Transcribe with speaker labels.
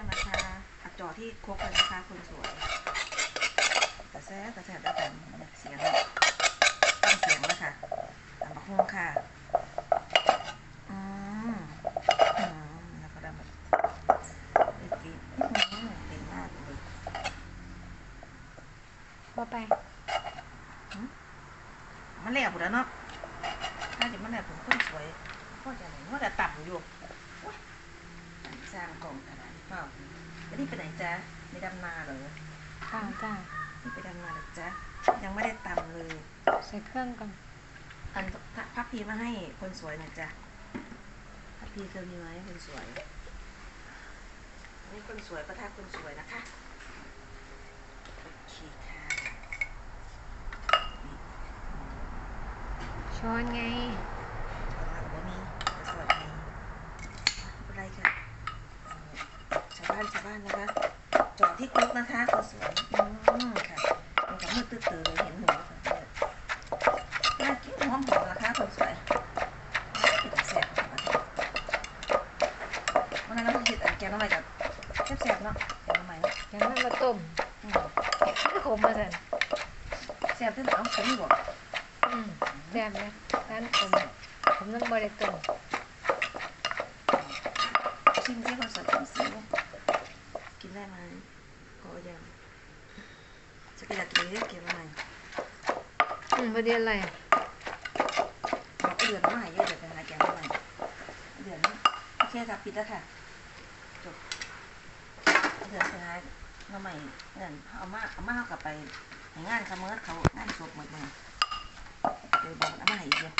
Speaker 1: งนะคะอัดจอที่ครบเลยนะคะคนสวยกระแซะกระแซะด้วยกันเนี่ยเสียงตั้งเสียงแล้วค่ะตามบักฮวงค่ะอืมอืมแล้วก็ได้แบบเด็ดดีอืมเก่งมากเลย
Speaker 2: บ่ไป
Speaker 1: มันแหลกหมดแล้วเนาะน่าจะมันแหลกผมคนสวยพ่อจะไหนว่าจะต่ำอยู่โอ๊ยสร้างกล่องขนาดนี้เปล่าแล้วนี่ไปไหนจ๊ะไม่ดำนาเหรอ
Speaker 2: ค่ะจ้า
Speaker 1: นี่ไปดำนาเหรอจ๊ะยังไม่ได้ตำเลย
Speaker 2: ใส่เครื่องก่อน
Speaker 1: อันพักพีมาให้คนสวยหน่อยจ้ะพักพีเคยมีไหมคนสวยอันนี่คนสวยก็ทักคนสวยนะคะโอเคค่ะ
Speaker 2: ช้อนไง
Speaker 1: ช้อนกับมีคนสวยไงไม่เป็นไรค่ะชาว บ้านชาวบ้านนะคะ จอดที่คุกนะคะคนสวยอืมค่ะมันกับมืดตื้อๆเลยเห็นหัวค่ะเนี่ยน่ากินหอมหอมนะคะคนสวยกินแซ่บค่ะวันนั้นเราเห็ดอันแกงน้ำมันกับแซ่บๆเนาะแกงน้ำมัน
Speaker 2: ยังไม่มาต้ม
Speaker 1: อืม
Speaker 2: ขมมาสั่น
Speaker 1: แซ่บที่ไหนเอาผมบอก
Speaker 2: อืมแซ่บนะร้านผมผมต้องบริต้ม
Speaker 1: ชิมที่คนสวยชิมซิ กินได้ไหมขอยังจะกินอยากกินเรียกเกี่ยวกับมัน
Speaker 2: อืมพอดีอะไร
Speaker 1: เดือนมาเยอะเดี๋ยวไปหาแกงน้ำมันเดือนโอเคค่ะปิดแล้ว ค่ะ จบ เดือนสุดท้ายน้ำใหม่เงินเอามาเอามาเอากลับไปให้งานเสมอเขางานศพหมดเลยเดี๋ยวบอกเอามาให้อีกเดียว